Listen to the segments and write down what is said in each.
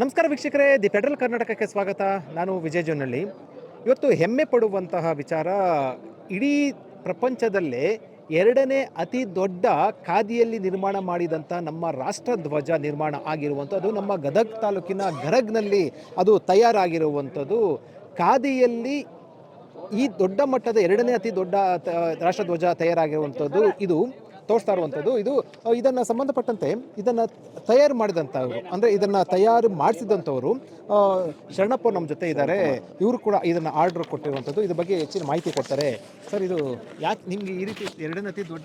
ನಮಸ್ಕಾರ ವೀಕ್ಷಕರೇ, the federal ಕರ್ನಾಟಕಕ್ಕೆ ಸ್ವಾಗತ. ನಾನು ವಿಜಯ್ ಜೋನಳ್ಳಿ. ಇವತ್ತು ಹೆಮ್ಮೆ ಪಡುವಂತಹ ವಿಚಾರ, ಇಡೀ ಪ್ರಪಂಚದಲ್ಲೇ ಎರಡನೇ ಅತಿ ದೊಡ್ಡ ಖಾದಿಯಲ್ಲಿ ನಿರ್ಮಾಣ ಮಾಡಿದಂಥ ನಮ್ಮ ರಾಷ್ಟ್ರಧ್ವಜ ನಿರ್ಮಾಣ ಆಗಿರುವಂಥದ್ದು ನಮ್ಮ ಗದಗ್ ತಾಲೂಕಿನ ಗರಗ್ನಲ್ಲಿ ಅದು ತಯಾರಾಗಿರುವಂಥದ್ದು. ಖಾದಿಯಲ್ಲಿ ಈ ದೊಡ್ಡ ಮಟ್ಟದ ಎರಡನೇ ಅತಿ ದೊಡ್ಡ ರಾಷ್ಟ್ರಧ್ವಜ ತಯಾರಾಗಿರುವಂಥದ್ದು, ಇದು ತೋರಿಸ್ತಾ ಇರುವಂಥದ್ದು. ಇದು, ಇದನ್ನ ಸಂಬಂಧಪಟ್ಟಂತೆ, ಇದನ್ನ ತಯಾರು ಮಾಡಿದಂಥವ್ರು, ಅಂದರೆ ಇದನ್ನು ತಯಾರು ಮಾಡಿಸಿದಂಥವ್ರು ಶರಣಪ್ಪ ನಮ್ಮ ಜೊತೆ ಇದ್ದಾರೆ ಇವರು ಕೂಡ ಇದನ್ನು ಆರ್ಡರ್ ಕೊಟ್ಟಿರುವಂಥದ್ದು. ಇದ್ರ ಬಗ್ಗೆ ಹೆಚ್ಚಿನ ಮಾಹಿತಿ ಕೊಡ್ತಾರೆ. ಸರ್, ಇದು ಯಾಕೆ ನಿಮಗೆ ಈ ರೀತಿ ಎರಡನೇ ಅತಿ ದೊಡ್ಡ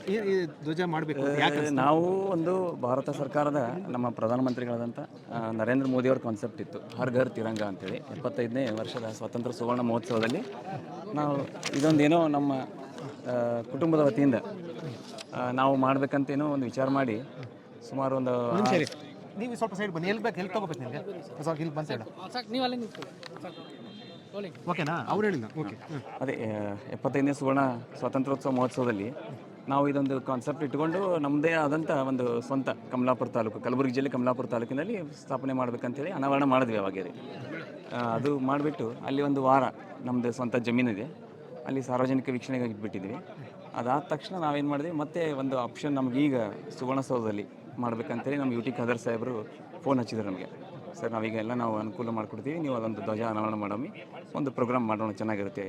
ಧ್ವಜ ಮಾಡಬೇಕು ಯಾಕೆ ನಾವು ಒಂದು ಭಾರತ ಸರ್ಕಾರದ ನಮ್ಮ ಪ್ರಧಾನಮಂತ್ರಿಗಳಾದಂಥ ನರೇಂದ್ರ ಮೋದಿಯವ್ರ ಕಾನ್ಸೆಪ್ಟ್ ಇತ್ತು. ಹರ್ ಘರ್ ತಿರಂಗ ಅಂತೇಳಿ. ಎಪ್ಪತ್ತೈದನೇ ವರ್ಷದ ಸ್ವಾತಂತ್ರ್ಯ ಸುವರ್ಣ ಮಹೋತ್ಸವದಲ್ಲಿ ನಾವು ಇದೊಂದೇನೋ ನಮ್ಮ ಕುಟುಂಬದ ವತಿಯಿಂದ ನಾವು ಮಾಡಬೇಕಂತೇನೋ ಒಂದು ವಿಚಾರ ಮಾಡಿ ಸುಮಾರು ಒಂದು ನೀವು ಸ್ವಲ್ಪ ಸೈಡ್ ಬನ್ನಿ. ಎಲ್ಲಿ ಬೇಕು ಎಲ್ಲಿ ತಗೋಬೇಕು ನಿಮಗೆ? ಸ್ವಲ್ಪ ಇಲ್ಲಿ ಬಂದು ಸೈಡ್ ನೀವು ಅಲ್ಲೇ ಓಕೆನಾ? ಅವ್ರು ಹೇಳಿಲ್ಲ ಓಕೆ. ಅದೇ ಎಪ್ಪತ್ತೈದನೇ ಸುವರ್ಣ ಸ್ವಾತಂತ್ರ್ಯೋತ್ಸವ ಮಹೋತ್ಸವದಲ್ಲಿ ನಾವು ಇದೊಂದು ಕಾನ್ಸೆಪ್ಟ್ ಇಟ್ಕೊಂಡು ನಮ್ಮದೇ ಆದಂಥ ಒಂದು ಸ್ವಂತ ಕಮಲಾಪುರ ತಾಲೂಕು ಕಲಬುರಗಿ ಜಿಲ್ಲೆ ಕಮಲಾಪುರ ತಾಲೂಕಿನಲ್ಲಿ ಸ್ಥಾಪನೆ ಮಾಡಬೇಕಂತೇಳಿ ಅನಾವರಣ ಮಾಡಿದ್ವಿ ಅವಾಗೇ ಅದು ಮಾಡಿಬಿಟ್ಟು ಅಲ್ಲಿ ಒಂದು ವಾರ ನಮ್ಮದು ಸ್ವಂತ ಜಮೀನಿದೆ. ಅಲ್ಲಿ ಸಾರ್ವಜನಿಕ ವೀಕ್ಷಣೆಗೆ ಇಟ್ಬಿಟ್ಟಿದ್ವಿ. ಅದಾದ ತಕ್ಷಣ ನಾವೇನು ಮಾಡಿದ್ವಿ ಮತ್ತೆ ಒಂದು ಆಪ್ಷನ್ ನಮ್ಗೆ ಈಗ ಸುವರ್ಣಸೌಧದಲ್ಲಿ ಮಾಡ್ಬೇಕಂತೇಳಿ ನಮ್ಮ ಯು ಟಿ ಖಾದರ್ ಸಾಹೇಬರು ಫೋನ್ ಹಚ್ಚಿದ್ರು ನಮಗೆ. ಸರ್ ನಾವೀಗ ಎಲ್ಲ ನಾವು ಅನುಕೂಲ ಮಾಡಿಕೊಡ್ತೀವಿ ನೀವು ಅದೊಂದು ಧ್ವಜ ಅನಾವರಣ ಮಾಡಮ್ಮಿ ಒಂದು ಪ್ರೋಗ್ರಾಮ್ ಮಾಡೋಣ ಚೆನ್ನಾಗಿರುತ್ತೆ.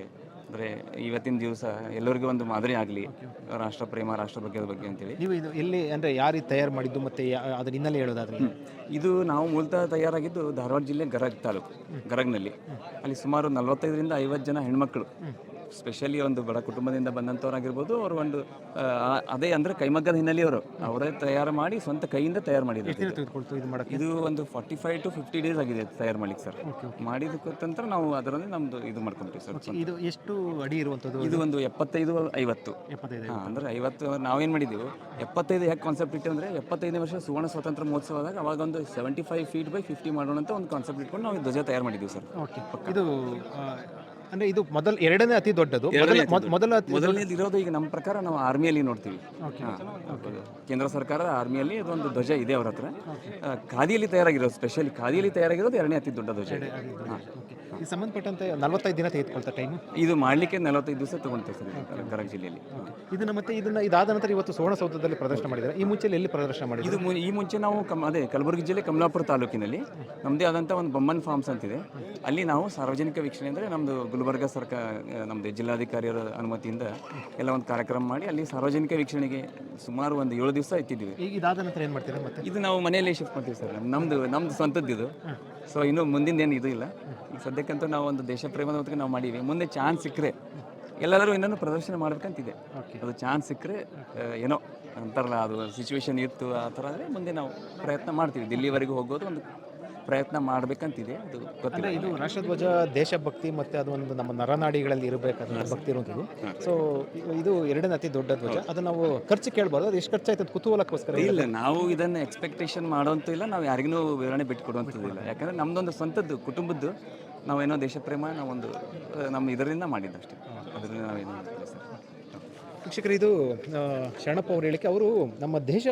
ಅಂದರೆ ಇವತ್ತಿನ ದಿವಸ ಎಲ್ಲರಿಗೂ ಒಂದು ಮಾದರಿ ಆಗಲಿ ರಾಷ್ಟ್ರ ಪ್ರೇಮ ರಾಷ್ಟ್ರ ಬಗ್ಗೆ ಬಗ್ಗೆ ಅಂತೇಳಿ. ನೀವು ಇದು ಎಲ್ಲಿ ಅಂದರೆ ಯಾರಿಗೆ ತಯಾರು ಮಾಡಿದ್ದು ಮತ್ತೆ ಅದರ ಹಿನ್ನೆಲೆ ಹೇಳೋದಾದ್ರೆ? ಇದು ನಾವು ಮೂಲತಃ ತಯಾರಾಗಿದ್ದು ಧಾರವಾಡ ಜಿಲ್ಲೆ ಗರಗ್ ತಾಲೂಕು ಗರಗ್ನಲ್ಲಿ. ಅಲ್ಲಿ ಸುಮಾರು ನಲವತ್ತೈದರಿಂದ ಐವತ್ತು ಜನ ಹೆಣ್ಮಕ್ಳು. ಸ್ಪೆಷಲಿ ಒಂದು ಬಡ ಕುಟುಂಬದಿಂದ ಬಂದಂಥವ್ರಾಗಿರ್ಬೋದು ಅವರು ಒಂದು ಅದೇ ಅಂದರೆ ಕೈಮಗ್ಗದ ಹಿನ್ನೆಲೆಯವರು. ಅವರೇ ತಯಾರು ಮಾಡಿ ಸ್ವಂತ ಕೈಯಿಂದ ತಯಾರು ಮಾಡಿದ್ದಾರೆ ಇದು. ಒಂದು forty five to fifty days ಆಗಿದೆ ತಯಾರು ಮಾಡ್ಲಿಕ್ಕೆ ಸರ್. ಮಾಡಿದಕ್ಕಂತರ ನಾವು ಅದರಲ್ಲಿ ನಮ್ದು ಇದು ಮಾಡ್ಕೊಂತೀವಿ ಸರ್. ಇದು ಎಷ್ಟು ಅಡಿ ಇರುವಂಥದ್ದು? ಇದು ಒಂದು ಎಪ್ಪತ್ತೈದು ಐವತ್ತು. ಅಂದ್ರೆ ಐವತ್ತು ನಾವೇನು ಮಾಡಿದ್ದೀವಿ ಎಪ್ಪತ್ತೈದು ಯಾಕೆ ಕಾನ್ಸೆಪ್ಟ್ ಇಟ್ಟು ಅಂದರೆ ಎಪ್ಪತ್ತೈದನೇ ವರ್ಷ ಸುವರ್ಣ ಸ್ವಾತಂತ್ರ್ಯ ಮಹೋತ್ಸವದಾಗ ಅವಾಗ ಒಂದು seventy five feet by fifty ಮಾಡೋಣ ಅಂತ ಒಂದು ಕಾನ್ಸೆಪ್ಟ್ ಇಟ್ಕೊಂಡು ನಾವು ಧ್ವಜ ತಯಾರು ಮಾಡಿದ್ದೀವಿ ಸರ್. ಓಕೆ ಇದು ಅಂದ್ರೆ ಇದು ಮೊದಲ ಎರಡನೇ ಅತಿ ದೊಡ್ಡದು. ಮೊದಲ ಮೊದ- ಮೊದಲ ಅತಿ ಮೊದಲನೇದು ಇರೋದು ಈಗ ನಮ್ಮ ಪ್ರಕಾರ ನಾವು ಆರ್ಮಿಯಲ್ಲಿ ನೋಡ್ತೀವಿ. ಹಾಂ. ಕೇಂದ್ರ ಸರ್ಕಾರದ ಆರ್ಮಿಯಲ್ಲಿ ಅದೊಂದು ಧ್ವಜ ಇದೆ ಅವ್ರ ಹತ್ರ. ಆ, ಖಾದಿಯಲ್ಲಿ ತಯಾರಾಗಿರೋದು ಸ್ಪೆಷಲಿ ಖಾದಿಯಲ್ಲಿ ತಯಾರಾಗಿರೋದು ಎರಡನೇ ಅತಿ ದೊಡ್ಡ ಧ್ವಜ ಇದು. ಹಾಂ. ಈ ಸಂಬಂಧಪಟ್ಟಂತೆ ನಲವತ್ತೈದು ದಿನ ತೆಗೆದುಕೊಳ್ತಾ ಟೈಮ್ ಇದು ಮಾಡಲಿಕ್ಕೆ ನಲವತ್ತೈದು ದಿವಸ ತಗೊಳ್ತೇವೆ ಸರ್ ಗದಗ ಜಿಲ್ಲೆಯಲ್ಲಿ. ಇದನ್ನ ಮತ್ತೆ ಇದನ್ನ ಇದಾದ ನಂತರ ಇವತ್ತು ಸುವರ್ಣಸೌಧದಲ್ಲಿ ಪ್ರದರ್ಶನ ಮಾಡಿದ್ದಾರೆ. ಈ ಮುಂಚೆ ಎಲ್ಲಿ ಪ್ರದರ್ಶನ ಮಾಡಿದ್ರು? ಇದು ಮು- ಈ ಮುಂಚೆ ನಾವು ಕಮ್ ಅದೇ ಕಲಬುರಗಿ ಜಿಲ್ಲೆ ಕಮಲಾಪುರ ತಾಲೂಕಿನಲ್ಲಿ. ನಮ್ಮದೇ ಆದಂಥ ಒಂದು ಬೊಮ್ಮನ್ ಫಾರ್ಮ್ಸ್ ಅಂತಿದೆ. ಅಲ್ಲಿ ನಾವು ಸಾರ್ವಜನಿಕ ವೀಕ್ಷಣೆ ಅಂದರೆ ನಮ್ಮದು ಗುಲ್ಬರ್ಗ ಸರ್ಕಾರ ನಮ್ಮದು ಜಿಲ್ಲಾಧಿಕಾರಿಯವರ ಅನುಮತಿಯಿಂದ ಎಲ್ಲ ಒಂದು ಕಾರ್ಯಕ್ರಮ ಮಾಡಿ ಅಲ್ಲಿ ಸಾರ್ವಜನಿಕ ವೀಕ್ಷಣೆಗೆ ಸುಮಾರು ಒಂದು ಏಳು ದಿವಸ ಇಟ್ಟಿದ್ದೀವಿ. ಈಗ ಇದಾದ ನಂತರ ಏನು ಮಾಡ್ತೀರಾ ಮತ್ತೆ? ಇದು ನಾವು ಮನೆಯಲ್ಲೇ ಶಿಫ್ಟ್ ಮಾಡ್ತೀವಿ ಸರ್. ನಮ್ಮದು ನಮ್ಮದು ಸ್ವಂತದ್ದು ಇದು. ಸೊ ಇನ್ನು ಮುಂದಿನ ಏನು ಇದು ಇಲ್ಲ. ಈಗ ಸದ್ಯಕ್ಕಂತೂ ನಾವು ಒಂದು ದೇಶ ಪ್ರೇಮದ ಹೊತ್ತಿಗೆ ನಾವು ಮಾಡೀವಿ ಮುಂದೆ ಚಾನ್ಸ್ ಸಿಕ್ಕರೆ ಎಲ್ಲರೂ ಇನ್ನೂ ಪ್ರದರ್ಶನ ಮಾಡಬೇಕಂತಿದೆ. ಅದು ಚಾನ್ಸ್ ಸಿಕ್ಕರೆ ಏನೋ ಅಂತಾರಲ್ಲ ಅದು ಸಿಚುವೇಶನ್ ಇತ್ತು ಆ ಥರ ಆದರೆ ಮುಂದೆ ನಾವು ಪ್ರಯತ್ನ ಮಾಡ್ತೀವಿ. ದಿಲ್ಲಿವರೆಗೂ ಹೋಗೋದು ಒಂದು ಪ್ರಯತ್ನ ಮಾಡಬೇಕಂತಿದೆ. ಅದು ಗೊತ್ತಿಲ್ಲ. ಇದು ರಾಷ್ಟ್ರಧ್ವಜ ದೇಶಭಕ್ತಿ ಮತ್ತೆ ಅದು ಒಂದು ನಮ್ಮ ನರನಾಡಿಗಳಲ್ಲಿ ಇರಬೇಕಾದ ಭಕ್ತಿ ಇರುವಂಥದ್ದು. ಸೊ ಇದು ಎರಡನೇ ಅತಿ ದೊಡ್ಡ ಧ್ವಜ. ಅದು ನಾವು ಖರ್ಚು ಕೇಳ್ಬಾರ್ದು. ಅದು ಎಷ್ಟು ಖರ್ಚಾಯ್ತು ಕುತೂಹಲಕ್ಕೋಸ್ಕರ ಇಲ್ಲ ನಾವು ಇದನ್ನು ಎಕ್ಸ್ಪೆಕ್ಟೇಷನ್ ಮಾಡೋಂತೂ ಇಲ್ಲ. ನಾವು ಯಾರಿಗೂ ವಿವರಣೆ ಬಿಟ್ಟು ಕೊಡುವಂಥದ್ದಿಲ್ಲ ಯಾಕಂದರೆ ನಮ್ಮದೊಂದು ಸ್ವಂತದ್ದು ಕುಟುಂಬದ್ದು. ನಾವೇನೋ ದೇಶಪ್ರೇಮ ನಾವೊಂದು ನಮ್ಮ ಇದರಿಂದ ಮಾಡಿದ್ದಷ್ಟೇ. ಅದರಿಂದ ನಾವೇನು ಶಿಕ್ಷಕರು ಇದು ಶರಣಪ್ಪ ಅವರು ಹೇಳಿಕೆ ಅವರು ನಮ್ಮ ದೇಶ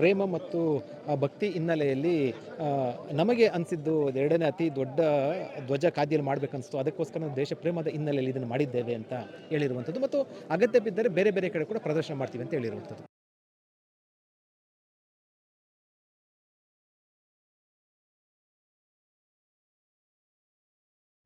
ಪ್ರೇಮ ಮತ್ತು ಭಕ್ತಿ ಹಿನ್ನೆಲೆಯಲ್ಲಿ ನಮಗೆ ಅನಿಸಿದ್ದು ಎರಡನೇ ಅತಿ ದೊಡ್ಡ ಧ್ವಜ ಖಾದಿಯಲ್ಲಿ ಮಾಡಬೇಕನ್ನಿಸ್ತು. ಅದಕ್ಕೋಸ್ಕರ ನಾವು ದೇಶ ಪ್ರೇಮದ ಹಿನ್ನೆಲೆಯಲ್ಲಿ ಇದನ್ನು ಮಾಡಿದ್ದೇವೆ ಅಂತ ಹೇಳಿರುವಂಥದ್ದು. ಮತ್ತು ಅಗತ್ಯ ಬಿದ್ದರೆ ಬೇರೆ ಬೇರೆ ಕಡೆ ಕೂಡ ಪ್ರದರ್ಶನ ಮಾಡ್ತೀವಿ ಅಂತ ಹೇಳಿರುವಂಥದ್ದು.